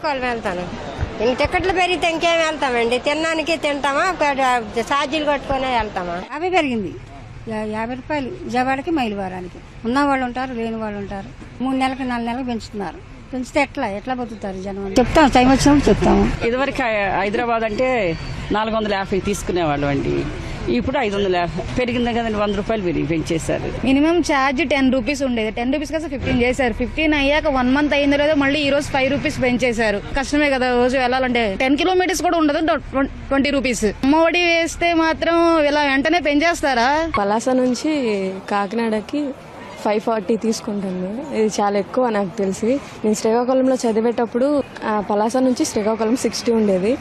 శ్రీకాకుళం వెళ్తాను. ఇంక టికెట్లు పెరిగితే ఇంకేం వెళ్తామండి? తినడానికి తింటామా? ఛార్జీలు కొట్టుకునే వెళ్తామా? యాభై పెరిగింది. యాభై రూపాయలు. విజయవాడకి మైలు వారానికి ఉన్న వాళ్ళు ఉంటారు లేని వాళ్ళు ఉంటారు. మూడు నెలలకు నాలుగు నెలలకు పెంచుతున్నారు. పెంచితే ఎట్లా? ఎట్లా బతుకుతారు జనం చెప్తాం. టైం వచ్చినప్పుడు చెప్తాము. ఇదివరకు హైదరాబాద్ అంటే నాలుగు వందల యాభై తీసుకునేవాళ్ళం అండి. ఇప్పుడు ఐదు వందల యాభై పెరిగింది కదండి వంద రూపాయలు పెరిగి పెంచేశారు. మినిమం ఛార్జ్ టెన్ రూపీస్ ఉండేది. టెన్ రూపీస్ కదా ఫిఫ్టీన్ చేశారు. ఫిఫ్టీన్ అయ్యాక వన్ మంత్ అయిందో లేదో మళ్ళీ ఈ రోజు ఫైవ్ రూపీస్ పెంచేశారు. కష్టమే కదా రోజు వెళ్ళాలంటే. టెన్ కిలోమీటర్స్ కూడా ఉండదు ట్వంటీ రూపీస్. అమ్మఒడి వేస్తే మాత్రం ఇలా వెంటనే పెంచేస్తారా? పలాస నుంచి కాకినాడకి ఫైవ్ ఫార్టీ తీసుకుంటుంది. ఇది చాలా ఎక్కువ నాకు తెలిసి. నేను శ్రీకాకుళంలో చదివేటప్పుడు పలాస నుంచి శ్రీకాకుళం సిక్స్టీ ఉండేది.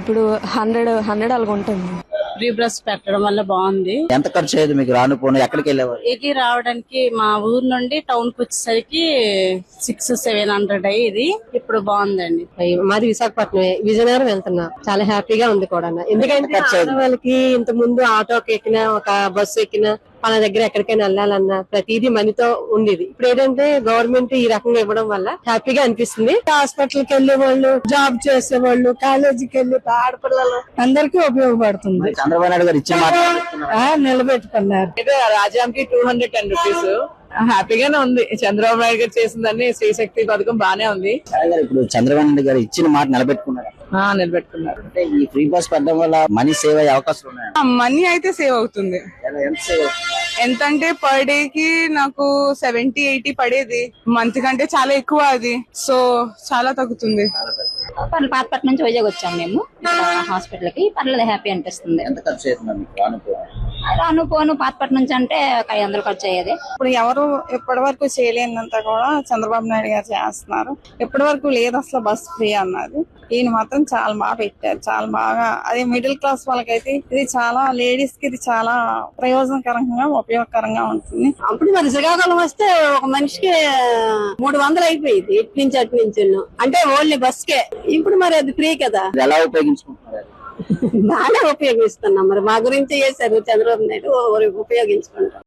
ఇప్పుడు హండ్రెడ్ హండ్రెడ్ అలాగ ఉంటుంది. ఫ్రీ బస్ పెట్టడం వల్ల బాగుంది. ఎంత ఖర్చు అయ్యేది మీకు రాను పోను? ఎక్కడికి వెళ్ళేవారు? వెళ్ళి రావడానికి మా ఊరు నుండి టౌన్కి వచ్చేసరికి సిక్స్ సెవెన్ హండ్రెడ్ అయ్యేది. ఇప్పుడు బాగుందండి. మాది విశాఖపట్నం విజయనగరం వెళ్తున్నా. చాలా హ్యాపీగా ఉంది కూడా ఎందుకంటే వాళ్ళకి ఇంత ముందు ఆటోకి ఎక్కినా ఒక బస్సు ఎక్కినా వాళ్ళ దగ్గర ఎక్కడికైనా వెళ్ళాలన్నా ప్రతిదీ మనీతో ఉండేది. ఇప్పుడు ఏంటంటే గవర్నమెంట్ ఈ రకంగా ఇవ్వడం వల్ల హ్యాపీగా అనిపిస్తుంది. హాస్పిటల్కి వెళ్ళే వాళ్ళు జాబ్ చేసే వాళ్ళు కాలేజీకి వెళ్ళి ఆడపిల్లలు అందరికీ ఉపయోగపడుతుంది. చంద్రబాబు నాయుడు గారు ఇచ్చిన మాట నిలబెట్టుకున్నారు. ఆ, నిలబెట్టుకున్నారు రాజాంకి టూ హండ్రెడ్ టెన్ రూపీస్ హ్యాపీగానే ఉంది. చంద్రబాబు నాయుడు గారు చేసిందని శ్రీశక్తి పథకం బానే ఉంది. ఇప్పుడు చంద్రబాబు నాయుడు గారు ఇచ్చిన మాట నిలబెట్టుకున్నారు? ఆ నిలబెట్టుకున్నారు. అంటే ఈ ఫ్రీ బస్ పెట్టడం వల్ల మనీ సేవ్ అయ్యే అవకాశం ఉన్నాయి? మనీ అయితే సేవ్ అవుతుంది. ఎంత సేవ్ ఎంత అంటే పర్ డే కి నాకు సెవెంటీ ఎయిటీ పడేది. మంత్ కంటే చాలా ఎక్కువ అది. సో చాలా తగ్గుతుంది. పాతపట్నం నుంచి వైజాగ్ వచ్చాము మేము. హాస్పిటల్కి పర్లేదు హ్యాపీ అనిపిస్తుంది. ఎంత ఖర్చు రాను పోను పాతపట్నం నుంచి అంటే ఒక ఐదు వందలు ఖర్చు అయ్యేది ఇప్పుడు ఎవరు ఇప్పటి వరకు చేయలేనంత కూడా చంద్రబాబు నాయుడు గారు చేస్తున్నారు. ఇప్పటి వరకు లేదు అసలు బస్ ఫ్రీ అన్నది ఈయన మాత్రం చాలా బాగా పెట్టారు. చాలా బాగా అదే మిడిల్ క్లాస్ వాళ్ళకైతే ఇది చాలా లేడీస్కి ఇది చాలా ప్రయోజనకరంగా ఉపయోగకరంగా ఉంటుంది. అప్పుడు మరి శ్రీకాకుళం వస్తే ఒక మనిషికి మూడు వందలు అయిపోయింది. ఇటు నుంచి అటు నుంచి అంటే ఓన్లీ బస్ కే ఇప్పుడు మరి అది ఫ్రీ కదా. ఎలా ఉపయోగించుకుంటున్నారు బాగానే ఉపయోగిస్తున్నాం. మరి మా గురించి చేశారు చంద్రబాబు నాయుడు ఉపయోగించుకుంటాం.